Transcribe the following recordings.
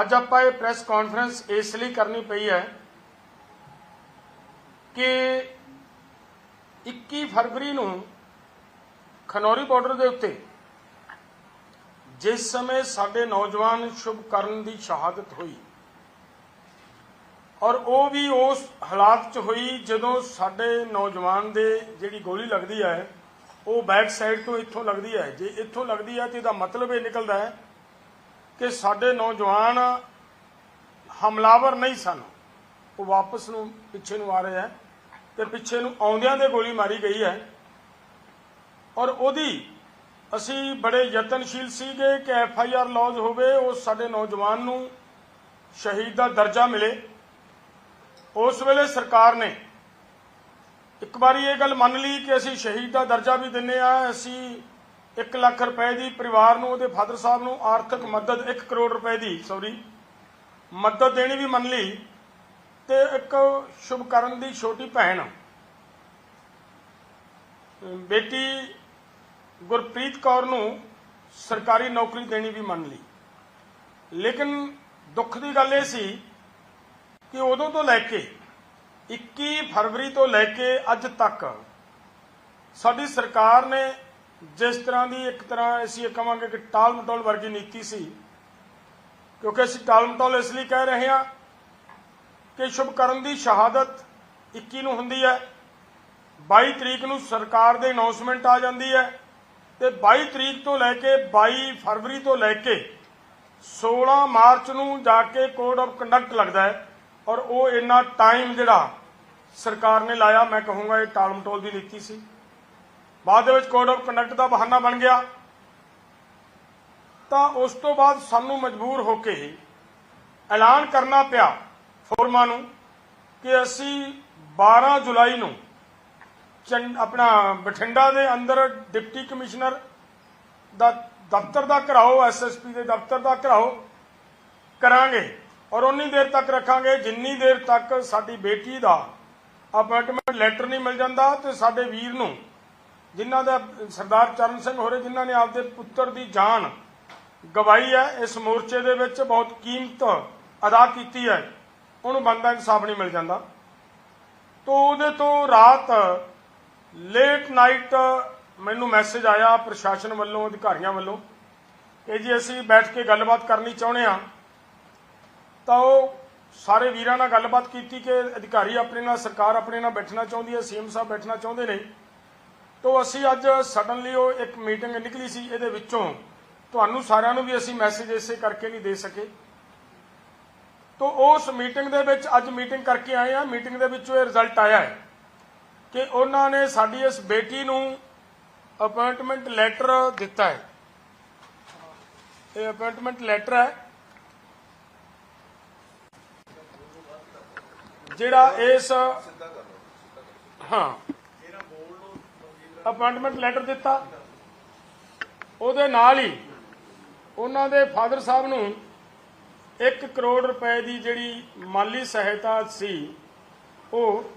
ਅੱਜ ਆਪਾਂ ਇਹ ਪ੍ਰੈਸ ਕਾਨਫਰੰਸ ਇਸ ਲਈ ਕਰਨੀ ਪਈ ਹੈ ਕਿ 21 ਫਰਵਰੀ ਨੂੰ ਖਨੌਰੀ ਬਾਰਡਰ ਦੇ ਉੱਤੇ ਜਿਸ ਸਮੇਂ ਸਾਡੇ ਨੌਜਵਾਨ ਸ਼ੁਭਕਰਨ ਦੀ ਸ਼ਹਾਦਤ ਹੋਈ ਔਰ ਉਹ ਵੀ ਉਸ ਹਾਲਾਤ 'ਚ ਹੋਈ ਜਦੋਂ ਸਾਡੇ ਨੌਜਵਾਨ ਦੇ ਜਿਹੜੀ ਗੋਲੀ ਲੱਗਦੀ ਹੈ, ਉਹ ਬੈਕ ਸਾਈਡ ਤੋਂ ਇੱਥੋਂ ਲੱਗਦੀ ਹੈ। ਜੇ ਇੱਥੋਂ ਲੱਗਦੀ ਹੈ ਤੇ ਇਹਦਾ ਮਤਲਬ ਇਹ ਨਿਕਲਦਾ ਹੈ ਕਿ ਸਾਡੇ ਨੌਜਵਾਨ ਹਮਲਾਵਰ ਨਹੀਂ ਸਨ। ਉਹ ਵਾਪਸ ਨੂੰ ਪਿੱਛੇ ਨੂੰ ਆ ਰਹੇ ਹੈ ਤੇ ਪਿੱਛੇ ਨੂੰ ਆਉਂਦਿਆਂ ਦੇ ਗੋਲੀ ਮਾਰੀ ਗਈ ਹੈ। ਔਰ ਉਹਦੀ ਅਸੀਂ ਬੜੇ ਯਤਨਸ਼ੀਲ ਸੀਗੇ ਕਿ ਐਫ ਆਈ ਆਰ ਲੌਜ ਹੋਵੇ, ਉਹ ਸਾਡੇ ਨੌਜਵਾਨ ਨੂੰ ਸ਼ਹੀਦ ਦਾ ਦਰਜਾ ਮਿਲੇ। ਉਸ ਵੇਲੇ ਸਰਕਾਰ ਨੇ ਇੱਕ ਵਾਰੀ ਇਹ ਗੱਲ ਮੰਨ ਲਈ ਕਿ ਅਸੀਂ ਸ਼ਹੀਦ ਦਾ ਦਰਜਾ ਵੀ ਦਿੰਨੇ ਆ, ਅਸੀਂ 1 ਲੱਖ ਰੁਪਏ ਦੀ ਪਰਿਵਾਰ ਨੂੰ, ਉਹਦੇ ਫਾਦਰ ਸਾਹਿਬ ਨੂੰ ਆਰਥਿਕ ਮਦਦ 1 ਕਰੋੜ ਰੁਪਏ ਦੀ ਸੌਰੀ ਮਦਦ ਦੇਣੀ ਵੀ ਮੰਨ ਲਈ ਤੇ ਇੱਕ ਸ਼ੁਭਕਰਨ ਦੀ ਛੋਟੀ ਭੈਣ। ਬੇਟੀ ਗੁਰਪ੍ਰੀਤ ਕੌਰ ਨੂੰ ਸਰਕਾਰੀ ਨੌਕਰੀ ਦੇਣੀ ਵੀ ਮੰਨ ਲਈ। ਲੇਕਿਨ ਦੁੱਖ ਦੀ ਗੱਲ ਇਹ ਸੀ ਕਿ ਉਦੋਂ ਤੋਂ ਲੈ ਕੇ 21 ਫਰਵਰੀ ਤੋਂ ਲੈ ਕੇ ਅੱਜ ਤੱਕ ਸਾਡੀ ਸਰਕਾਰ ਨੇ ਜਿਸ ਤਰ੍ਹਾਂ ਦੀ ਇੱਕ ਤਰ੍ਹਾਂ ਅਸੀਂ ਇਹ ਕਹਾਂਗੇ ਕਿ ਟਾਲ ਮਟੋਲ ਵਰਗੀ ਨੀਤੀ ਸੀ, ਕਿਉਂਕਿ ਅਸੀਂ ਟਾਲ ਮਟੋਲ ਇਸ ਲਈ ਕਹਿ ਰਹੇ ਹਾਂ ਕਿ ਸ਼ੁਭਕਰਨ ਦੀ ਸ਼ਹਾਦਤ 21 ਨੂੰ ਹੁੰਦੀ ਹੈ 22 ਤਰੀਕ ਨੂੰ ਸਰਕਾਰ ਦੇ ਅਨਾਉਂਸਮੈਂਟ ਆ ਜਾਂਦੀ ਹੈ ਤੇ 22 ਤਰੀਕ ਤੋਂ ਲੈ ਕੇ 22 ਫਰਵਰੀ ਤੋਂ ਲੈ ਕੇ 16 ਮਾਰਚ ਨੂੰ ਜਾ ਕੇ ਕੋਡ ਆਫ ਕੰਡਕਟ ਲੱਗਦਾ ਹੈ ਔਰ ਉਹ ਇੰਨਾ ਟਾਈਮ ਜਿਹੜਾ ਸਰਕਾਰ ਨੇ ਲਾਇਆ, ਮੈਂ ਕਹੂੰਗਾ ਇਹ ਟਾਲਮਟੋਲ ਦੀ ਨੀਤੀ ਸੀ। ਬਾਅਦ ਦੇ ਵਿੱਚ ਕੋਡ ਆਫ ਕੰਡਕਟ ਦਾ ਬਹਾਨਾ ਬਣ ਗਿਆ। ਤਾਂ ਉਸ ਤੋਂ ਬਾਅਦ ਸਾਨੂੰ ਮਜਬੂਰ ਹੋ ਕੇ ਐਲਾਨ ਕਰਨਾ ਪਿਆ ਫੋਰਮਾਂ ਨੂੰ ਕਿ ਅਸੀਂ 12 ਜੁਲਾਈ ਨੂੰ ਚੰਡ ਆਪਣਾ ਬਠਿੰਡਾ ਦੇ ਅੰਦਰ ਡਿਪਟੀ ਕਮਿਸ਼ਨਰ ਦਾ ਦਫ਼ਤਰ ਦਾ ਘਰਾਓ ਐਸਐਸਪੀ ਦੇ ਦਫ਼ਤਰ ਦਾ ਘਰਾਓ ਕਰਾਂਗੇ ਔਰ ਉਨੀ ਦੇਰ ਤੱਕ ਰੱਖਾਂਗੇ ਜਿੰਨੀ ਦੇਰ ਤੱਕ ਸਾਡੀ ਬੇਟੀ ਦਾ ਅਪਾਇੰਟਮੈਂਟ ਲੈਟਰ ਨਹੀਂ ਮਿਲ ਜਾਂਦਾ ਤੇ ਸਾਡੇ ਵੀਰ ਨੂੰ ਜਿਨ੍ਹਾਂ ਦਾ ਸਰਦਾਰ ਚਰਨ ਸਿੰਘ ਹੋਰੇ ਜਿਨ੍ਹਾਂ ਨੇ ਆਪਦੇ ਪੁੱਤਰ ਦੀ ਜਾਨ ਗਵਾਈ ਹੈ, ਇਸ ਮੋਰਚੇ ਦੇ ਵਿੱਚ ਬਹੁਤ ਕੀਮਤ ਅਦਾ ਕੀਤੀ ਹੈ, ਉਹਨੂੰ ਬੰਦਾ ਇਨਸਾਫ ਨਹੀਂ ਮਿਲ ਜਾਂਦਾ। ਤੋਂ ਉਹਦੇ ਤੋਂ ਰਾਤ ਲੇਟ ਨਾਈਟ ਮੈਨੂੰ ਮੈਸੇਜ ਆਇਆ ਪ੍ਰਸ਼ਾਸਨ ਵੱਲੋਂ, ਅਧਿਕਾਰੀਆਂ ਵੱਲੋਂ ਕਿ ਜੀ ਅਸੀਂ ਬੈਠ ਕੇ ਗੱਲਬਾਤ ਕਰਨੀ ਚਾਹੁੰਦੇ ਹਾਂ। ਤਾਂ ਉਹ ਸਾਰੇ ਵੀਰਾਂ ਨਾਲ ਗੱਲਬਾਤ ਕੀਤੀ ਕਿ ਅਧਿਕਾਰੀ ਆਪਣੇ ਨਾਲ, ਸਰਕਾਰ ਆਪਣੇ ਨਾਲ ਬੈਠਣਾ ਚਾਹੁੰਦੀ ਹੈ, ਸੀਐਮ ਸਾਹਿਬ ਬੈਠਣਾ ਚਾਹੁੰਦੇ ਨੇ। ਤੋਂ ਅਸੀਂ ਅੱਜ ਸਡਨਲੀ ਉਹ ਇੱਕ ਮੀਟਿੰਗ ਨਿਕਲੀ ਸੀ ਇਹਦੇ ਵਿੱਚੋਂ। ਤੁਹਾਨੂੰ ਸਾਰਿਆਂ ਨੂੰ ਵੀ ਅਸੀਂ ਮੈਸੇਜ ਇਸੇ ਕਰਕੇ ਨਹੀਂ ਦੇ ਸਕੇ। ਤੋਂ ਉਸ ਮੀਟਿੰਗ ਦੇ ਵਿੱਚ ਅੱਜ ਮੀਟਿੰਗ ਕਰਕੇ ਆਏ ਆ ਮੀਟਿੰਗ ਦੇ ਵਿੱਚੋਂ ਇਹ ਰਿਜ਼ਲਟ ਆਇਆ ਹੈ ਕਿ ਉਹਨਾਂ ਨੇ ਸਾਡੀ ਇਸ ਬੇਟੀ ਨੂੰ ਅਪਾਇੰਟਮੈਂਟ ਲੈਟਰ ਦਿੱਤਾ ਹੈ। ਇਹ ਅਪਾਇੰਟਮੈਂਟ ਲੈਟਰ ਹੈ ਜਿਹੜਾ ਇਸ ਹਾਂ। ਅਪਾਇੰਟਮੈਂਟ ਲੈਟਰ ਦਿੱਤਾ। ਉਹਦੇ ਨਾਲ ਹੀ ਉਹਨਾਂ ਦੇ ਫਾਦਰ ਸਾਹਿਬ ਨੂੰ 1 ਕਰੋੜ ਰੁਪਏ ਦੀ ਜਿਹੜੀ ਮਾਲੀ ਸਹਾਇਤਾ ਸੀ ਉਹ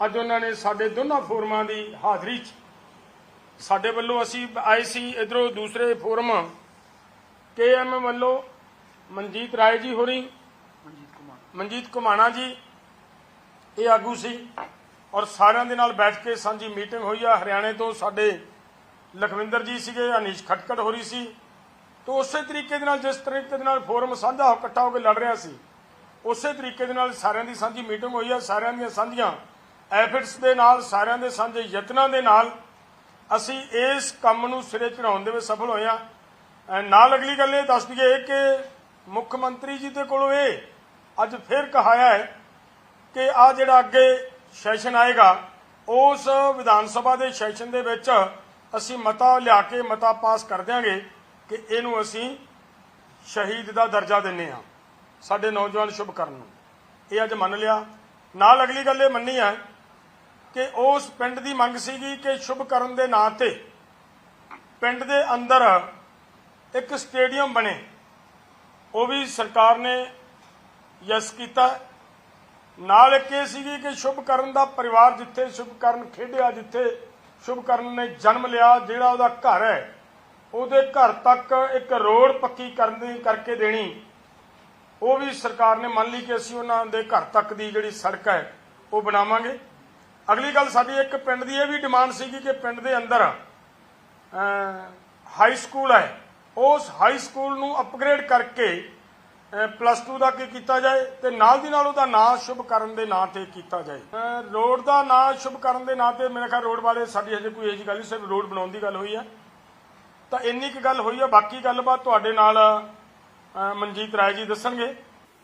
ਅੱਜ ਉਹਨਾਂ ਨੇ ਸਾਡੇ ਦੋਨਾਂ ਫੋਰਮਾਂ ਦੀ ਹਾਜ਼ਰੀ 'ਚ। ਸਾਡੇ ਵੱਲੋਂ ਅਸੀਂ ਆਏ ਸੀ ਇਧਰੋਂ ਦੂਸਰੇ ਫੋਰਮ। ਕੇਐਮ ਵੱਲੋਂ ਮਨਜੀਤ ਰਾਏ ਜੀ ਹੋਰੀ ਮਨਜੀਤ ਕੁਮਾਣਾ ਜੀ ਇਹ ਆਗੂ ਸੀ। ਔਰ ਸਾਰਿਆਂ ਦੇ ਨਾਲ ਬੈਠ ਕੇ ਸਾਂਝੀ ਮੀਟਿੰਗ ਹੋਈ ਆ। ਹਰਿਆਣੇ ਤੋਂ ਸਾਡੇ ਲਖਵਿੰਦਰ ਜੀ ਸੀਗੇ, ਅਨੀਸ਼ ਖਟਕੜ ਹੋ ਰਹੀ ਸੀ। ਤੋਂ ਉਸੇ ਤਰੀਕੇ ਦੇ ਨਾਲ, ਜਿਸ ਤਰੀਕੇ ਦੇ ਨਾਲ ਫੋਰਮ ਸਾਂਝਾ ਇਕੱਠਾ ਹੋ ਕੇ ਲੜ ਰਿਹਾ ਸੀ, ਉਸੇ ਤਰੀਕੇ ਦੇ ਨਾਲ ਸਾਰਿਆਂ ਦੀ ਸਾਂਝੀ ਮੀਟਿੰਗ ਹੋਈ ਆ। ਸਾਰਿਆਂ ਦੀਆਂ ਸਾਂਝੀਆਂ ਐਫਰਟਸ ਦੇ ਨਾਲ, ਸਾਰਿਆਂ ਦੇ ਸਾਂਝੇ ਯਤਨਾਂ ਦੇ ਨਾਲ ਅਸੀਂ ਇਸ ਕੰਮ ਨੂੰ ਸਿਰੇ ਚੜਾਉਣ ਦੇ ਵਿੱਚ ਸਫਲ ਹੋਏ ਆ। ਨਾਲ ਅਗਲੀ ਗੱਲ ਇਹ ਦੱਸ ਦਈਏ ਕਿ ਮੁੱਖ ਮੰਤਰੀ ਜੀ ਦੇ ਕੋਲੋਂ ਇਹ ਅੱਜ ਫਿਰ ਕਹਾਇਆ ਹੈ ਕਿ ਆ ਜਿਹੜਾ ਅੱਗੇ ਸੈਸ਼ਨ ਆਏਗਾ। ਉਸ ਵਿਧਾਨ ਸਭਾ ਦੇ ਸੈਸ਼ਨ ਦੇ ਵਿੱਚ ਅਸੀਂ ਮਤਾ ਲਿਆ ਕੇ ਮਤਾ ਪਾਸ ਕਰ ਦਿਆਂਗੇ ਕਿ ਇਹਨੂੰ ਅਸੀਂ ਸ਼ਹੀਦ ਦਾ ਦਰਜਾ ਦਿੰਨੇ ਆ। ਸਾਡੇ ਨੌਜਵਾਨ ਸ਼ੁਭ ਕਰਨ ਨੂੰ। ਇਹ ਅੱਜ ਮੰਨ ਲਿਆ। ਨਾਲ ਅਗਲੀ ਗੱਲ ਇਹ ਮੰਨੀ ਹੈ ਕਿ ਉਸ ਪਿੰਡ ਦੀ ਮੰਗ ਸੀਗੀ ਕਿ ਸ਼ੁਭ ਕਰਨ ਦੇ ਨਾਂ ਤੇ ਪਿੰਡ ਦੇ ਅੰਦਰ ਇੱਕ ਸਟੇਡੀਅਮ ਬਣੇ। ਉਹ ਵੀ ਸਰਕਾਰ ਨੇ ਯਸ ਕੀਤਾ। ਨਾਲ ਇੱਕ ਇਹ ਸੀਗੀ ਕਿ ਸ਼ੁਭ ਕਰਨ ਦਾ ਪਰਿਵਾਰ ਜਿੱਥੇ ਸ਼ੁਭ ਕਰਨ ਖੇਡਿਆ, ਜਿੱਥੇ ਸ਼ੁਭਕਰਨ ਨੇ ਜਨਮ ਲਿਆ, ਜਿਹੜਾ ਉਹਦਾ ਘਰ ਹੈ, ਉਹਦੇ ਘਰ ਤੱਕ ਇੱਕ ਰੋਡ ਪੱਕੀ ਕਰਨ ਦੀ ਕਰਕੇ ਦੇਣੀ। ਉਹ ਵੀ ਸਰਕਾਰ ਨੇ ਮੰਨ ਲਈ ਕਿ ਅਸੀਂ ਉਹਨਾਂ ਦੇ ਘਰ ਤੱਕ ਦੀ ਜਿਹੜੀ ਸੜਕ ਹੈ, ਉਹ ਬਣਾਵਾਂਗੇ। ਅਗਲੀ ਗੱਲ ਸਾਡੀ ਇੱਕ ਪਿੰਡ ਦੀ ਇਹ ਵੀ ਡਿਮਾਂਡ ਸੀਗੀ ਕਿ ਪਿੰਡ ਦੇ ਅੰਦਰ ਹਾਈ ਸਕੂਲ ਹੈ। ਉਸ ਹਾਈ ਸਕੂਲ ਨੂੰ ਅਪਗ੍ਰੇਡ ਕਰਕੇ ਪਲੱਸ 2 ਦਾ ਕੀ ਕੀਤਾ ਜਾਏ ਤੇ ਨਾਲ ਦੀ ਨਾਲ ਉਹਦਾ ਨਾਂ ਸ਼ੁਭ ਕਰਨ ਦੇ ਨਾਂ ਤੇ ਕੀਤਾ ਜਾਏ। ਰੋਡ ਦਾ ਨਾਂ ਸ਼ੁਭ ਕਰਨ ਦੇ ਨਾਂ ਤੇ ਮੇਰੇ ਖਿਆਲ ਰੋਡ ਬਾਰੇ ਸਾਡੀ ਹਜੇ ਕੋਈ ਇਹ ਜਿਹੀ ਗੱਲ ਨਹੀਂ, ਸਿਰਫ ਰੋਡ ਬਣਾਉਣ ਦੀ ਗੱਲ ਹੋਈ ਹੈ। ਤਾਂ ਇੰਨੀ ਕੁ ਗੱਲ ਹੋਈ ਹੈ ਬਾਕੀ ਗੱਲਬਾਤ ਤੁਹਾਡੇ ਨਾਲ ਮਨਜੀਤ ਰਾਏ ਜੀ ਦੱਸਣਗੇ।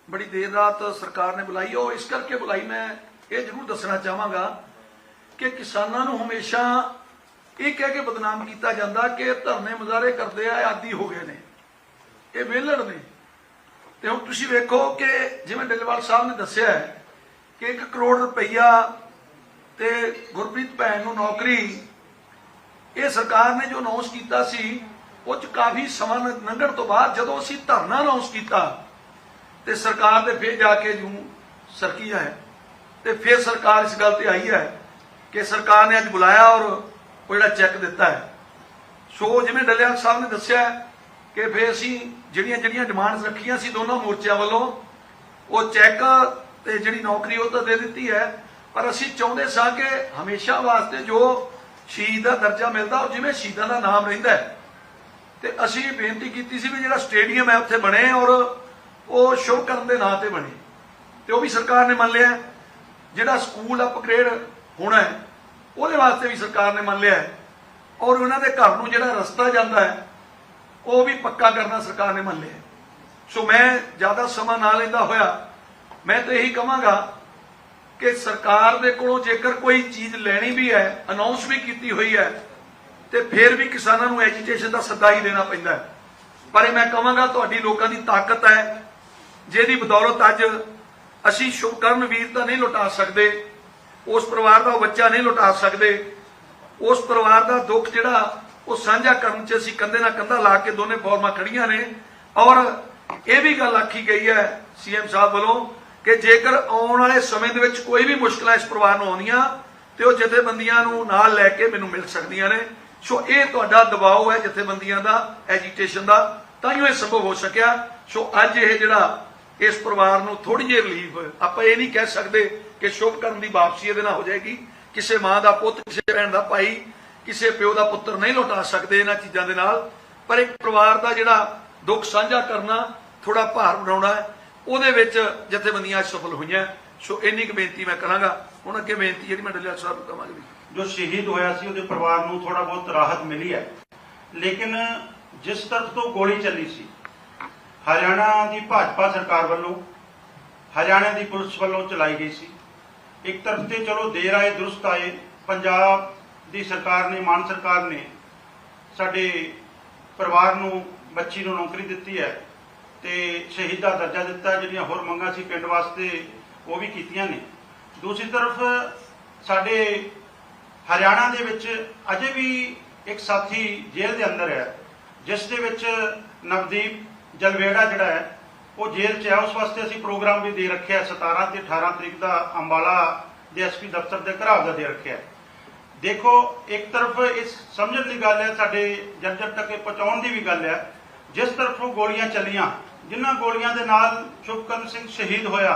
ਬੜੀ ਦੇਰ ਰਾਤ ਸਰਕਾਰ ਨੇ ਬੁਲਾਈ, ਉਹ ਇਸ ਕਰਕੇ ਬੁਲਾਈ ਮੈਂ ਇਹ ਜ਼ਰੂਰ ਦੱਸਣਾ ਚਾਹਾਂਗਾ ਕਿ ਕਿਸਾਨਾਂ ਨੂੰ ਹਮੇਸ਼ਾ ਇਹ ਕਹਿ ਕੇ ਬਦਨਾਮ ਕੀਤਾ ਜਾਂਦਾ ਕਿ ਧਰਨੇ ਮੁਜ਼ਾਹਰੇ ਕਰਦੇ ਆ ਆਦੀ ਹੋ ਗਏ ਨੇ, ਇਹ ਵਿਹਲੜ ਨੇ। ਤੇ ਹੁਣ ਤੁਸੀਂ ਵੇਖੋ ਕਿ ਜਿਵੇਂ ਡੱਲੇਵਾਲ ਸਾਹਿਬ ਨੇ ਦੱਸਿਆ ਹੈ ਕਿ 1 ਕਰੋੜ ਰੁਪਈਆ ਤੇ ਗੁਰਪ੍ਰੀਤ ਭੈਣ ਨੂੰ ਨੌਕਰੀ, ਇਹ ਸਰਕਾਰ ਨੇ ਜੋ ਅਨਾਉਂਸ ਕੀਤਾ ਸੀ, ਉਹ ਚ ਕਾਫੀ ਸਮਾਂ ਲੰਘਣ ਤੋਂ ਬਾਅਦ ਜਦੋਂ ਅਸੀਂ ਧਰਨਾ ਅਨਾਉਂਸ ਕੀਤਾ, ਤੇ ਸਰਕਾਰ ਦੇ ਫਿਰ ਜਾ ਕੇ ਜੂ ਸਰਕੀ ਹੈ ਤੇ ਫਿਰ ਸਰਕਾਰ ਇਸ ਗੱਲ ਤੇ ਆਈ ਹੈ ਕਿ ਸਰਕਾਰ ਨੇ ਅੱਜ ਬੁਲਾਇਆ ਔਰ ਉਹ ਜਿਹੜਾ ਚੈੱਕ ਦਿੱਤਾ ਹੈ। ਸੋ ਜਿਵੇਂ ਡੱਲੇਵਾਲ ਸਾਹਿਬ ਨੇ ਦੱਸਿਆ ਕਿ ਫਿਰ ਅਸੀਂ ਜਿਹੜੀਆਂ ਜਿਹੜੀਆਂ ਡਿਮਾਂਡਸ ਰੱਖੀਆਂ ਸੀ ਦੋਨੋਂ ਮੋਰਚਿਆਂ ਵੱਲੋਂ, ਉਹ ਚੈੱਕ ਤੇ ਜਿਹੜੀ ਨੌਕਰੀ ਉਹ ਤਾਂ ਦੇ ਦਿੱਤੀ ਹੈ। ਪਰ ਅਸੀਂ ਚਾਹੁੰਦੇ ਸਾਂ ਕਿ ਹਮੇਸ਼ਾ ਵਾਸਤੇ ਜੋ ਸ਼ਹੀਦ ਦਾ ਦਰਜਾ ਮਿਲਦਾ, ਉਹ ਜਿਵੇਂ ਸ਼ਹੀਦਾਂ ਦਾ ਨਾਮ ਰਹਿੰਦਾ ਹੈ। ਤੇ ਅਸੀਂ ਬੇਨਤੀ ਕੀਤੀ ਸੀ ਵੀ ਜਿਹੜਾ ਸਟੇਡੀਅਮ ਹੈ ਉੱਥੇ ਬਣੇ ਔਰ ਉਹ ਸ਼ੁਭ ਕਰਨ ਦੇ ਨਾਂ ਤੇ ਬਣੇ। ਤੇ ਉਹ ਵੀ ਸਰਕਾਰ ਨੇ ਮੰਨ ਲਿਆ ਜਿਹੜਾ ਸਕੂਲ ਅਪਗ੍ਰੇਡ ਹੋਣਾ ਹੈ, ਉਹਦੇ ਵਾਸਤੇ ਵੀ ਸਰਕਾਰ ਨੇ ਮੰਨ ਲਿਆ ਔਰ ਉਹਨਾਂ ਦੇ ਘਰ ਨੂੰ ਜਿਹੜਾ ਰਸਤਾ ਜਾਂਦਾ ਹੈ ਉਹ ਵੀ ਪੱਕਾ ਕਰਨਾ ਸਰਕਾਰ ਨੇ ਮੰਨ ਲਿਆ। ਸੋ ਮੈਂ ਜ਼ਿਆਦਾ ਸਮਾਂ ਨਾ ਲੈਂਦਾ ਹੋਇਆ, ਮੈਂ ਤਾਂ ਇਹੀ ਕਹਾਂਗਾ ਕਿ ਸਰਕਾਰ ਦੇ ਕੋਲੋਂ ਜੇਕਰ ਕੋਈ ਚੀਜ਼ ਲੈਣੀ ਵੀ ਹੈ ਅਨਾਉਂਸ ਵੀ ਕੀਤੀ ਹੋਈ ਹੈ, ਤੇ ਫਿਰ ਵੀ ਕਿਸਾਨਾਂ ਨੂੰ ਐਜੀਟੇਸ਼ਨ ਦਾ ਸੱਦਾ ਹੀ ਦੇਣਾ ਪੈਂਦਾ ਪਰ ਇਹ ਮੈਂ ਕਹਾਂਗਾ ਤੁਹਾਡੀ ਲੋਕਾਂ ਦੀ ਤਾਕਤ ਹੈ, ਜਿਹਦੀ ਬਦੌਲਤ ਅੱਜ ਅਸੀਂ ਸ਼ੁਭਕਰਨ ਵੀਰ ਤਾਂ ਨਹੀਂ ਲੁਟਾ ਸਕਦੇ, ਉਸ ਪਰਿਵਾਰ ਦਾ ਬੱਚਾ ਨਹੀਂ ਲੁਟਾ ਸਕਦੇ, ਉਸ ਪਰਿਵਾਰ ਦਾ ਦੁੱਖ ਜਿਹੜਾ ਉਹ ਸਾਂਝਾ ਕਰਨ 'ਚ ਅਸੀਂ ਕੰਧੇ ਨਾਲ ਕੰਧਾ ਲਾ ਕੇ ਦੋਨੇ ਫੋਰਮਾਂ ਖੜੀਆਂ ਨੇ। ਔਰ ਇਹ ਵੀ ਗੱਲ ਆਖੀ ਗਈ ਹੈ ਸੀਐਮ ਸਾਹਿਬ ਵੱਲੋਂ ਕਿ ਜੇਕਰ ਆਉਣ ਵਾਲੇ ਸਮੇਂ ਦੇ ਵਿੱਚ ਕੋਈ ਵੀ ਮੁਸ਼ਕਲਾਂ ਇਸ ਪਰਿਵਾਰ ਨੂੰ ਆਉਂਦੀਆਂ ਤੇ ਉਹ ਜਥੇਬੰਦੀਆਂ ਨੂੰ ਨਾਲ ਲੈ ਕੇ ਮੈਨੂੰ ਮਿਲ ਸਕਦੀਆਂ ਨੇ। ਸੋ ਇਹ ਤੁਹਾਡਾ ਦਬਾਅ ਹੈ ਜਥੇਬੰਦੀਆਂ ਦਾ ਐਜੀਟੇਸ਼ਨ ਦਾ। ਤਾਂ ਹੀ ਇਹ ਸੰਭਵ ਹੋ ਸਕਿਆ। ਸੋ ਅੱਜ ਇਹ ਜਿਹੜਾ ਇਸ ਪਰਿਵਾਰ ਨੂੰ ਥੋੜੀ ਜਿਹੀ ਰਿਲੀਫ ਆਪਾਂ ਇਹ ਨਹੀਂ ਕਹਿ ਸਕਦੇ ਕਿ ਸ਼ੁਭ ਕਰਨ ਦੀ ਵਾਪਸੀ ਇਹਦੇ ਨਾਲ ਹੋ ਜਾਏਗੀ। ਕਿਸੇ ਮਾਂ ਦਾ ਪੁੱਤ, ਕਿਸੇ ਭੈਣ ਦਾ ਭਾਈ ਕਿਸੇ ਪਿਓ ਦਾ ਪੁੱਤਰ ਨਹੀਂ ਲੁਟਾ ਸਕਦੇ ਇਹਨਾਂ ਚੀਜ਼ਾਂ ਦੇ ਨਾਲ, ਪਰ ਇੱਕ ਪਰਿਵਾਰ ਦਾ ਜਿਹੜਾ ਦੁੱਖ ਸਾਂਝਾ ਕਰਨਾ ਥੋੜਾ ਭਾਰ ਬਣਾਉਣਾ ਉਹਦੇ ਵਿੱਚ ਜਥੇਬੰਦੀਆਂ ਸਫਲ ਹੋਈਆਂ। ਸੋ ਇੰਨੀ ਕੁ ਬੇਨਤੀ ਮੈਂ ਕਰਾਂਗਾ। ਹੁਣ ਅੱਗੇ ਬੇਨਤੀ ਜਿਹੜੀ ਮੈਂ ਡੱਲਿਆ ਸਾਹਿਬ ਨੂੰ ਕਰਾਂਗਾ ਜੋ ਸ਼ਹੀਦ ਹੋਇਆ ਸੀ, ਉਹਦੇ ਪਰਿਵਾਰ ਨੂੰ ਥੋੜਾ ਬਹੁਤ ਰਾਹਤ ਮਿਲੀ ਹੈ। ਲੇਕਿਨ ਜਿਸ ਤਰਫ ਤੋਂ ਗੋਲੀ ਚੱਲੀ ਸੀ, ਹਰਿਆਣਾ ਦੀ ਭਾਜਪਾ ਸਰਕਾਰ ਵੱਲੋਂ, ਹਰਿਆਣਾ ਦੀ ਪੁਲਿਸ ਵੱਲੋਂ ਚਲਾਈ ਗਈ ਸੀ। ਇੱਕ ਤਰਫ ਤੇ ਚਲੋ ਦੇਰ ਆਏ, ਦਰੁਸਤ ਆਏ, ਪੰਜਾਬ ਦੀ ਸਰਕਾਰ ਨੇ, ਮਾਨ ਸਰਕਾਰ ਨੇ ਸਾਡੇ ਪਰਿਵਾਰ ਨੂੰ, ਬੱਚੀ ਨੂੰ ਨੌਕਰੀ ਦਿੱਤੀ ਹੈ ਤੇ ਸ਼ਹੀਦ ਦਾ ਦਰਜਾ ਦਿੱਤਾ, ਜਿਹੜੀਆਂ ਹੋਰ ਮੰਗਾਂ ਸੀ ਪਿੰਡ ਵਾਸਤੇ ਉਹ ਵੀ ਕੀਤੀਆਂ ਨੇ। ਦੂਸਰੀ ਤਰਫ ਸਾਡੇ ਹਰਿਆਣਾ ਦੇ ਵਿੱਚ ਅਜੇ ਵੀ ਇੱਕ ਸਾਥੀ ਜੇਲ੍ਹ ਦੇ ਅੰਦਰ ਹੈ, ਜਿਸ ਦੇ ਵਿੱਚ ਨਵਦੀਪ ਜਲਵੇੜਾ ਜਿਹੜਾ ਹੈ, ਉਹ ਜੇਲ੍ਹ 'ਚ ਹੈ। ਉਸ ਵਾਸਤੇ ਅਸੀਂ ਪ੍ਰੋਗਰਾਮ ਵੀ ਦੇ ਰੱਖਿਆ ਹੈ। 17 ਤੇ 18 ਤਰੀਕ ਦਾ ਅੰਬਾਲਾ ਦੇ ਐਸਪੀ ਦਫ਼ਤਰ ਦੇ ਘਰਾਵ ਦਾ ਦੇ ਰੱਖਿਆ ਦੇਖੋ, ਇੱਕ ਤਰਫ ਇਸ ਸਮਝਣ ਦੀ ਗੱਲ ਹੈ, ਸਾਡੇ ਜਨ ਜਨ ਤੱਕ ਪਹੁੰਚਾਉਣ ਦੀ ਵੀ ਗੱਲ ਹੈ। ਜਿਸ ਤਰਫੋਂ ਗੋਲੀਆਂ ਚੱਲੀਆਂ, ਜਿਨ੍ਹਾਂ ਗੋਲੀਆਂ ਦੇ ਨਾਲ ਸ਼ੁਭਕਰਨ ਸਿੰਘ ਸ਼ਹੀਦ ਹੋਇਆ,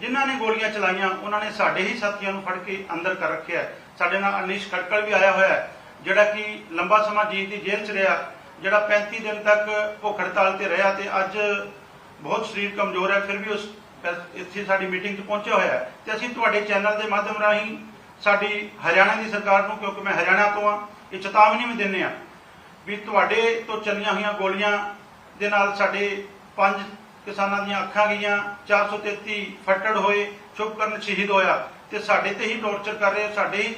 ਜਿਨ੍ਹਾਂ ਨੇ ਗੋਲੀਆਂ ਚਲਾਈਆਂ, ਉਹਨਾਂ ਨੇ ਸਾਡੇ ਹੀ ਸਾਥੀਆਂ ਨੂੰ ਫੜ ਕੇ ਅੰਦਰ ਕਰ ਰੱਖਿਆ ਸਾਡੇ ਨਾਲ ਅਨੀਸ਼ ਖਟਕਲ ਵੀ ਆਇਆ ਹੋਇਆ ਜਿਹੜਾ ਕਿ ਲੰਬਾ ਸਮਾਂ ਜੀਤ ਦੀ ਜੇਲ੍ਹ 'ਚ ਰਿਹਾ, ਜਿਹੜਾ 35 ਦਿਨ ਤੱਕ ਭੁੱਖ ਹੜਤਾਲ ਤੇ ਰਿਹਾ ਤੇ ਅੱਜ ਬਹੁਤ ਸਰੀਰ ਕਮਜ਼ੋਰ ਹੈ, ਫਿਰ ਵੀ ਉਸ ਇੱਥੇ ਸਾਡੀ ਮੀਟਿੰਗ 'ਚ ਪਹੁੰਚਿਆ ਹੋਇਆ ਤੇ ਅਸੀਂ ਤੁਹਾਡੇ ਚੈਨਲ ਦੇ ਮਾਧਿਅਮ ਰਾਹੀਂ ਸਾਡੀ ਹਰਿਆਣਾ ਦੀ ਸਰਕਾਰ ਨੂੰ, ਕਿਉਂਕਿ ਮੈਂ ਹਰਿਆਣਾ ਤੋਂ ਆ, ਇਹ ਚੇਤਾਵਨੀ ਵੀ ਦਿੰਦੇ ਆ ਵੀ ਤੁਹਾਡੇ ਤੋਂ ਚੱਲੀਆਂ ਹੋਈਆਂ ਗੋਲੀਆਂ ਦੇ ਨਾਲ ਸਾਡੇ ਪੰਜ ਕਿਸਾਨਾਂ ਦੀਆਂ ਅੱਖਾਂ ਗਈਆਂ 433 ਫੱਟੜ ਹੋਏ ਸ਼ੁਭਕਰਨ ਸ਼ਹੀਦ ਹੋਇਆ ਤੇ ਸਾਡੇ ਤੇ ਹੀ ਟੌਰਚਰ ਕਰ ਰਹੇ, ਸਾਡੇ ਹੀ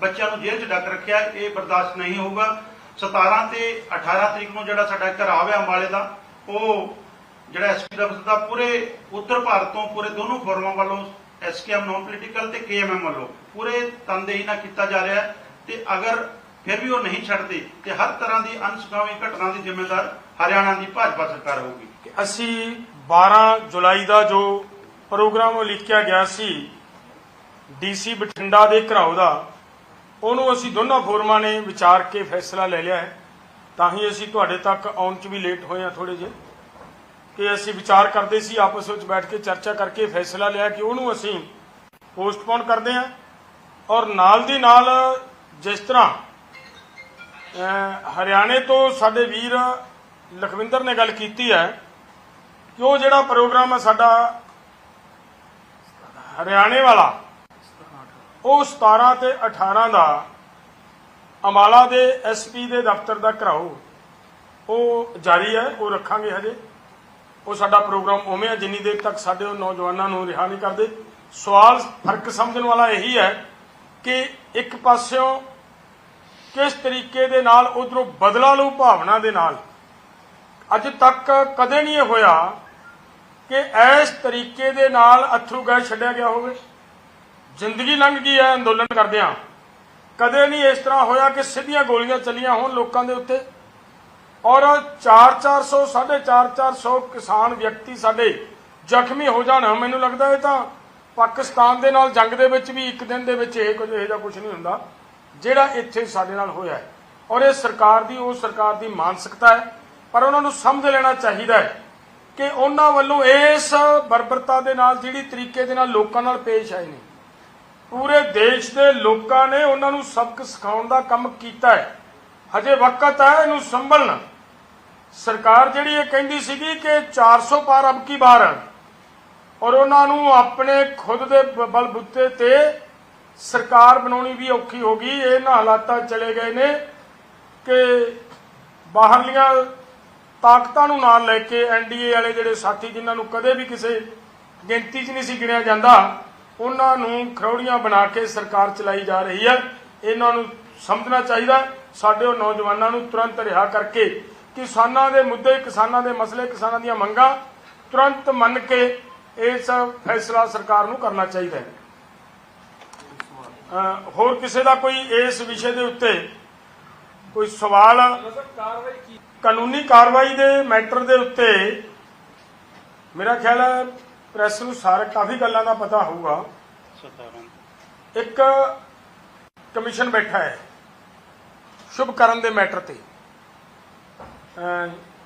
ਬੱਚਿਆਂ ਨੂੰ ਜੇਲ੍ਹ 'ਚ ਡੱਕ ਰੱਖਿਆ, ਇਹ ਬਰਦਾਸ਼ਤ ਨਹੀਂ ਹੋਊਗਾ। 17 ਤੇ 18 ਤਰੀਕ ਨੂੰ ਜਿਹੜਾ ਸਾਡਾ ਘਰਾਵ ਹੈ ਅੰਬਾਲੇ ਦਾ, ਉਹ ਜਿਹੜਾ ਐਸਪੀ ਦਫ਼ਤਰ ਦਾ ਪੂਰੇ ਉੱਤਰ ਭਾਰਤ ਤੋਂ, ਪੂਰੇ ਦੋਨੋਂ ਫੋਰਮਾਂ ਵੱਲੋਂ ਐਸਕੇਐਮ ਨਾਨ ਪੋਲੀਟੀਕਲ ਤੇ ਕੇਐਮਐਮ ਵੱਲੋਂ। ਪੂਰੇ ਤਨਦੇਹੀ ਨਾਲ ਕੀਤਾ ਜਾ ਰਿਹਾ ਹੈ ਤੇ ਅਗਰ ਫਿਰ ਵੀ ਉਹ ਨਹੀਂ ਛੱਡਦੇ, ਤੇ ਹਰ ਤਰ੍ਹਾਂ ਦੀ ਅਨਸੁਖਾਵੀ ਘਟਨਾ ਦੀ ਜ਼ਿੰਮੇਦਾਰ ਹਰਿਆਣਾ ਦੀ ਭਾਜਪਾ ਸਰਕਾਰ ਹੋਊਗੀ। ਕਿ ਅਸੀਂ 12 ਜੁਲਾਈ ਦਾ ਜੋ ਪ੍ਰੋਗਰਾਮ ਉਲੀਕਿਆ ਗਿਆ ਸੀ, ਡੀਸੀ ਬਠਿੰਡਾ ਦੇ ਘਰਾਓ ਦਾ, ਉਹਨੂੰ ਅਸੀਂ ਦੋਨਾਂ ਫੋਰਮਾਂ ਨੇ ਵਿਚਾਰ ਕੇ ਫੈਸਲਾ ਲੈ ਲਿਆ ਹੈ। ਤਾਂ ਹੀ ਅਸੀਂ ਤੁਹਾਡੇ ਤੱਕ ਆਉਣ 'ਚ ਵੀ ਲੇਟ ਹੋਏ ਹਾਂ ਥੋੜੇ ਜਿਹੇ। ਕਿ ਅਸੀਂ ਵਿਚਾਰ ਕਰਦੇ ਸੀ, ਆਪਸ ਵਿੱਚ ਬੈਠ ਕੇ ਚਰਚਾ ਕਰਕੇ ਫੈਸਲਾ ਲਿਆ ਕਿ ਉਹਨੂੰ ਅਸੀਂ ਪੋਸਟਪੋਨ ਕਰਦੇ ਹਾਂ ਔਰ ਨਾਲ ਦੀ ਨਾਲ ਜਿਸ ਤਰ੍ਹਾਂ ਹਰਿਆਣੇ ਤੋਂ ਸਾਡੇ ਵੀਰ ਲਖਵਿੰਦਰ ਨੇ ਗੱਲ ਕੀਤੀ ਹੈ ਕਿ ਉਹ ਜਿਹੜਾ ਪ੍ਰੋਗਰਾਮ ਹੈ ਸਾਡਾ ਹਰਿਆਣੇ ਵਾਲਾ, ਉਹ 17 ਤੇ 18 ਦਾ ਅਮਾਲਾ ਦੇ ਐਸਪੀ ਦੇ ਦਫ਼ਤਰ ਦਾ ਘਰਾਓ ਉਹ ਜਾਰੀ ਹੈ, ਉਹ ਰੱਖਾਂਗੇ ਹਜੇ। ਉਹ ਸਾਡਾ ਪ੍ਰੋਗਰਾਮ ਉਵੇਂ ਹੈ ਜਿੰਨੀ ਦੇਰ ਤੱਕ ਸਾਡੇ ਉਹ ਨੌਜਵਾਨਾਂ ਨੂੰ ਰਿਹਾ ਨਹੀਂ ਕਰਦੇ। ਸਵਾਲ ਫ਼ਰਕ ਸਮਝਣ ਵਾਲਾ ਇਹੀ ਹੈ ਕਿ ਇੱਕ ਪਾਸਿਓਂ ਕਿਸ ਤਰੀਕੇ ਦੇ ਨਾਲ ਉਧਰੋਂ ਬਦਲਾ ਲੂ ਭਾਵਨਾ ਦੇ ਨਾਲ। ਅੱਜ ਤੱਕ ਕਦੇ ਨਹੀਂ ਇਹ ਹੋਇਆ ਕਿ ਇਸ ਤਰੀਕੇ ਦੇ ਨਾਲ ਅਥਰੂ ਗੈਸ ਛੱਡਿਆ ਗਿਆ ਹੋਵੇ। ਜ਼ਿੰਦਗੀ ਲੰਘ ਗਈ ਹੈ, ਅੰਦੋਲਨ ਕਰਦਿਆਂ ਕਦੇ ਨਹੀਂ ਇਸ ਤਰ੍ਹਾਂ ਹੋਇਆ ਕਿ ਸਿੱਧੀਆਂ ਗੋਲੀਆਂ ਚੱਲੀਆਂ ਹੋਣ ਲੋਕਾਂ ਦੇ ਉੱਤੇ। ਔਰ 4-400 450 ਕਿਸਾਨ ਵਿਅਕਤੀ ਸਾਡੇ ਜ਼ਖਮੀ ਹੋ ਜਾਣ। ਮੈਨੂੰ ਲੱਗਦਾ ਇਹ ਤਾਂ ਪਾਕਿਸਤਾਨ ਦੇ ਨਾਲ, ਜੰਗ ਦੇ ਵਿੱਚ ਵੀ ਇੱਕ ਦਿਨ ਦੇ ਵਿੱਚ ਇਹ ਕੁਝ ਇਹੋ ਜਿਹਾ ਕੁਝ ਨਹੀਂ ਹੁੰਦਾ, ਜਿਹੜਾ ਇੱਥੇ ਸਾਡੇ ਨਾਲ ਹੋਇਆ ਹੈ। ਔਰ ਇਹ ਸਰਕਾਰ ਦੀ, ਉਹ ਸਰਕਾਰ ਦੀ ਮਾਨਸਿਕਤਾ ਹੈ, ਪਰ ਉਹਨਾਂ ਨੂੰ ਸਮਝ ਲੈਣਾ ਚਾਹੀਦਾ ਹੈ ਕਿ ਉਹਨਾਂ ਵੱਲੋਂ ਇਸ ਬਰਬਰਤਾ ਦੇ ਨਾਲ, ਜਿਹੜੀ ਤਰੀਕੇ ਦੇ ਨਾਲ ਲੋਕਾਂ ਨਾਲ ਪੇਸ਼ ਆਏ ਨੇ। ਪੂਰੇ ਦੇਸ਼ ਦੇ ਲੋਕਾਂ ਨੇ ਉਹਨਾਂ ਨੂੰ ਸਬਕ ਸਿਖਾਉਣ ਦਾ ਕੰਮ ਕੀਤਾ ਹੈ। ਹਜੇ ਵਕਤ ਹੈ ਇਹਨੂੰ ਸੰਭਲਣਾ। ਸਰਕਾਰ ਜਿਹੜੀ ਇਹ ਕਹਿੰਦੀ ਸੀਗੀ ਕਿ 400 ਪਾਰ ਅਬ ਕੀ ਬਾਰ ਔਰ ਉਹਨਾਂ ਨੂੰ ਆਪਣੇ ਖੁਦ ਦੇ ਬ- ਬਲਬੁੱਤੇ ਤੇ ਸਰਕਾਰ ਬਣਾਉਣੀ ਵੀ ਔਖੀ ਹੋ ਗਈ। ਇਹਨਾਂ ਹਾਲਾਤਾਂ ਚਲੇ ਗਏ ਨੇ ਕਿ ਬਾਹਰਲੀਆਂ ਤਾਕਤਾਂ ਨੂੰ ਨਾਲ ਲੈ ਕੇ ਐਨਡੀਏ ਵਾਲੇ ਜਿਹੜੇ ਸਾਥੀ ਜਿਨ੍ਹਾਂ ਨੂੰ ਕਦੇ ਵੀ ਕਿਸੇ ਗਿਣਤੀ 'ਚ ਨਹੀਂ ਸੀ ਗਿਣਿਆ ਜਾਂਦਾ, ਉਹਨਾਂ ਨੂੰ ਖਰੌੜੀਆਂ ਬਣਾ ਕੇ ਸਰਕਾਰ ਚਲਾਈ ਜਾ ਰਹੀ ਹੈ ਇਹਨਾਂ ਨੂੰ ਸਮਝਣਾ ਚਾਹੀਦਾ। ਸਾਡੇ ਉਹ ਨੌਜਵਾਨਾਂ ਨੂੰ ਤੁਰੰਤ ਰਿਹਾ ਕਰਕੇ ਕਿਸਾਨਾਂ ਦੇ ਮੁੱਦੇ, ਕਿਸਾਨਾਂ ਦੇ ਮਸਲੇ, ਕਿਸਾਨਾਂ ਦੀਆਂ ਮੰਗਾਂ ਤੁਰੰਤ ਮੰਨ ਕੇ ਇਸ ਫੈਸਲਾ ਸਰਕਾਰ ਨੂੰ ਕਰਨਾ ਚਾਹੀਦਾ ਹੈ। ਹੋਰ ਕਿਸੇ ਦਾ ਕੋਈ ਇਸ ਵਿਸ਼ੇ ਦੇ ਉੱਤੇ ਕੋਈ ਸਵਾਲ? ਕਾਨੂੰਨੀ ਕਾਰਵਾਈ ਦੇ ਮੈਟਰ ਦੇ ਉੱਤੇ ਮੇਰਾ ਖਿਆਲ ਹੈ ਪ੍ਰੈਸ ਨੂੰ ਸਾਰੇ ਕਾਫੀ ਗੱਲਾਂ ਦਾ ਪਤਾ ਹੋਊਗਾ। ਇੱਕ ਕਮਿਸ਼ਨ ਬੈਠਾ ਹੈ ਸ਼ੁਭ ਕਰਨ ਦੇ ਮੈਟਰ ਤੇ।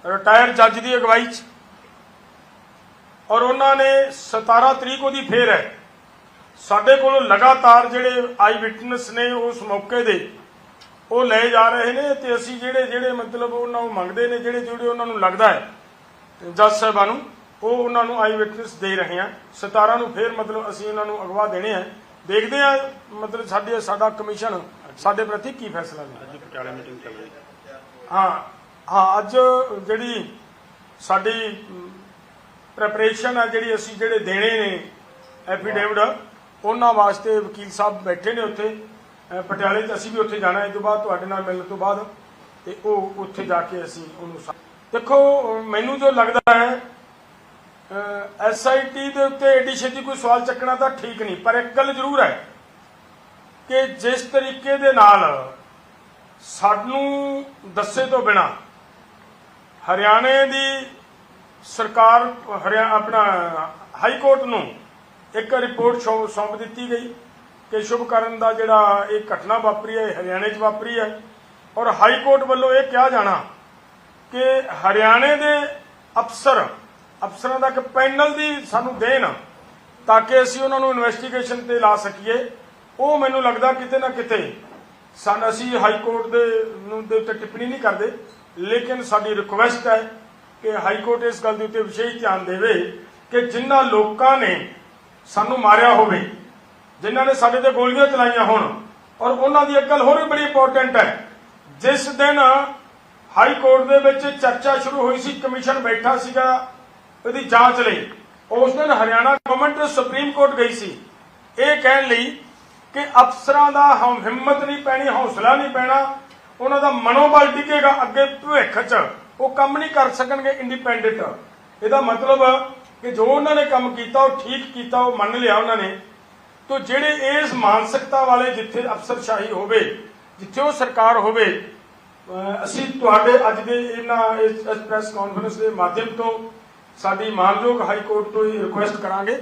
ਰਿਟਾਇਰ ਜੱਜ ਦੀ ਅਗਵਾਈ 'ਚ। ਔਰ ਉਹਨਾਂ ਨੇ 17 ਤਰੀਕ ਉਹਦੀ ਫੇਰ ਹੈ ਸਾਡੇ ਕੋਲੋਂ ਲਗਾਤਾਰ ਜਿਹੜੇ ਆਈ ਵਿਟਨੈਸ ਨੇ ਉਸ ਮੌਕੇ ਦੇ ਉਹ ਲਏ ਜਾ ਰਹੇ ਨੇ ਤੇ ਅਸੀਂ ਜਿਹੜੇ ਜਿਹੜੇ ਮਤਲਬ ਉਹਨਾਂ ਨੂੰ ਮੰਗਦੇ ਨੇ ਜਿਹੜੇ ਜਿਹੜੇ ਉਹਨਾਂ ਨੂੰ ਲੱਗਦਾ ਹੈ ਜੱਜ ਸਾਹਿਬਾਂ ਨੂੰ ਉਹ ਉਹਨਾਂ ਨੂੰ ਆਈ ਵਿਟਨੈਸ ਦੇ ਰਹੇ ਹਾਂ 17 ਨੂੰ ਫੇਰ ਮਤਲਬ ਅਸੀਂ ਉਹਨਾਂ ਨੂੰ ਅਗਵਾ ਦੇਣੇ ਆ। ਦੇਖਦੇ ਆ ਮਤਲਬ ਸਾਡੇ ਸਾਡਾ ਕਮਿਸ਼ਨ ਸਾਡੇ ਪ੍ਰਤੀ ਕੀ ਫੈਸਲਾ ਲੈਂਦਾ ਹੈ। ਹਾਂ, ਅੱਜ ਜਿਹੜੀ ਸਾਡੀ ਪ੍ਰੈਪਰੇਸ਼ਨ ਹੈ ਜਿਹੜੀ ਅਸੀਂ ਜਿਹੜੇ ਦੇਣੇ ਨੇ ਐਫੀਡੇਵਿਟ ਉਹਨਾਂ ਵਾਸਤੇ ਵਕੀਲ ਸਾਹਿਬ ਬੈਠੇ ਨੇ ਉੱਥੇ। ਪਟਿਆਲੇ 'ਚ ਅਸੀਂ ਵੀ ਉੱਥੇ ਜਾਣਾ ਇਸ ਤੋਂ ਬਾਅਦ ਤੁਹਾਡੇ ਨਾਲ ਮਿਲਣ ਤੋਂ ਬਾਅਦ ਤੇ ਉਹ ਉੱਥੇ ਜਾ ਕੇ ਅਸੀਂ ਉਹਨੂੰ ਦੇਖੋ, ਮੈਨੂੰ ਜੋ ਲੱਗਦਾ ਹੈ ਐਸਆਈਟੀ ਦੇ ਉੱਤੇ ਐਡੀ ਛੇਤੀ ਕੋਈ ਸਵਾਲ ਚੱਕਣਾ ਤਾਂ ਠੀਕ ਨਹੀਂ, ਪਰ ਇੱਕ ਗੱਲ ਜ਼ਰੂਰ ਹੈ ਕਿ ਜਿਸ ਤਰੀਕੇ ਦੇ ਨਾਲ ਸਾਨੂੰ ਦੱਸੇ ਤੋਂ ਬਿਨਾ ਹਰਿਆਣੇ ਦੀ ਸਰਕਾਰ, ਹਰਿਆ, ਆਪਣਾ ਹਾਈ ਕੋਰਟ ਨੂੰ ਇੱਕ ਰਿਪੋਰਟ ਸੌਂਪ ਦਿੱਤੀ ਗਈ ਕਿ ਸ਼ੁਭ ਕਰਨ ਦਾ ਜਿਹੜਾ ਇਹ ਘਟਨਾ ਵਾਪਰੀ ਹੈ, ਇਹ ਹਰਿਆਣੇ 'ਚ ਵਾਪਰੀ ਹੈ ਔਰ ਹਾਈ ਕੋਰਟ ਵੱਲੋਂ ਇਹ ਕਿਹਾ ਜਾਣਾ ਕਿ ਹਰਿਆਣੇ ਦੇ ਅਫਸਰ, ਅਫਸਰਾਂ ਦਾ ਇੱਕ ਪੈਨਲ ਦੀ ਸਾਨੂੰ ਦੇਣ ਤਾਂ ਕਿ ਅਸੀਂ ਉਹਨਾਂ ਨੂੰ ਇਨਵੈਸਟੀਗੇਸ਼ਨ ਤੇ ਲਾ ਸਕੀਏ। ਉਹ ਮੈਨੂੰ ਲੱਗਦਾ ਕਿਤੇ ਨਾ ਕਿਤੇ ਸਾਨੂੰ ਅਸੀਂ ਹਾਈ ਕੋਰਟ ਦੇ ਨੂੰ ਦੇ ਉੱਤੇ ਟਿੱਪਣੀ ਨਹੀਂ ਕਰਦੇ। ਲੇਕਿਨ ਸਾਡੀ ਰਿਕੁਐਸਟ ਹੈ ਕਿ ਹਾਈ ਕੋਰਟ ਇਸ ਗੱਲ ਦੇ ਉੱਤੇ ਵਿਸ਼ੇਸ਼ ਧਿਆਨ ਦੇਵੇ ਕਿ ਜਿਨ੍ਹਾਂ ਲੋਕਾਂ ਨੇ ਸਾਨੂੰ ਮਾਰਿਆ ਹੋਵੇ, ਜਿਨ੍ਹਾਂ ਨੇ ਸਾਡੇ ਤੇ ਗੋਲੀਆਂ ਚਲਾਈਆਂ ਹੋਣ, ਔਰ ਉਹਨਾਂ ਦੀ ਇੱਕ ਗੱਲ ਹੋਰ ਵੀ ਬੜੀ ਇੰਪੋਰਟੈਂਟ ਹੈ। ਜਿਸ ਦਿਨ ਹਾਈ ਕੋਰਟ ਦੇ ਵਿੱਚ ਚਰਚਾ ਸ਼ੁਰੂ ਹੋਈ ਸੀ, ਕਮਿਸ਼ਨ ਬੈਠਾ ਸੀਗਾ ਇਹਦੀ ਜਾਂਚ ਲਈ, ਉਸ ਦਿਨ ਹਰਿਆਣਾ ਗਵਰਨਮੈਂਟ ਸੁਪਰੀਮ ਕੋਰਟ ਗਈ ਸੀ। ਇਹ ਕਹਿਣ ਲਈ ਕਿ ਅਫਸਰਾਂ ਦਾ ਹਿੰਮਤ ਨਹੀਂ ਪੈਣੀ, ਹੌਸਲਾ ਨਹੀਂ ਪੈਣਾ ਉਹਨਾਂ ਦਾ ਮਨੋਬਲ ਡਿੱਗੇਗਾ ਅੱਗੇ ਭਵਿੱਖ 'ਚ। ਉਹ ਕੰਮ ਨਹੀਂ ਕਰ ਸਕਣਗੇ ਇੰਡੀਪੈਂਡੈਂਟ ਇਹਦਾ ਮਤਲਬ ਕਿ ਜੋ ਉਹਨਾਂ ਨੇ ਕੰਮ ਕੀਤਾ, ਉਹ ਠੀਕ ਕੀਤਾ, ਉਹ ਮੰਨ ਲਿਆ ਉਹਨਾਂ ਨੇ। ਤੋ ਜਿਹੜੇ ਇਸ ਮਾਨਸਿਕਤਾ ਵਾਲੇ ਜਿੱਥੇ ਅਫਸਰਸ਼ਾਹੀ ਹੋਵੇ, ਜਿੱਥੇ ਉਹ ਸਰਕਾਰ ਹੋਵੇ ਅਸੀਂ ਤੁਹਾਡੇ ਅੱਜ ਦੇ ਇਹਨਾਂ ਇਸ ਪ੍ਰੈਸ ਕਾਨਫਰੰਸ ਦੇ ਮਾਧਿਅਮ ਤੋਂ ਸਾਡੀ ਮਾਨਯੋਗ ਹਾਈ ਕੋਰਟ ਤੋਂ ਇਹ ਰਿਕੁਐਸਟ ਕਰਾਂਗੇ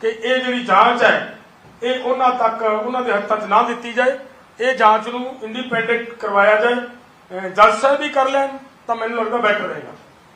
ਕਿ ਇਹ ਜਿਹੜੀ ਜਾਂਚ ਹੈ, ਇਹ ਉਹਨਾਂ ਤੱਕ, ਉਹਨਾਂ ਦੇ ਹੱਥਾਂ 'ਚ ਨਾ ਦਿੱਤੀ ਜਾਏ। ਇਹ ਜਾਂਚ ਨੂੰ ਇੰਡੀਪੈਂਡੈਂਟ ਕਰਵਾਇਆ ਜਾਏ ਜੱਜ ਸਾਹਿਬ ਵੀ ਕਰ ਲੈਣ, ਤਾਂ ਮੈਨੂੰ ਲੱਗਦਾ ਬੈਟਰ ਰਹੇਗਾ।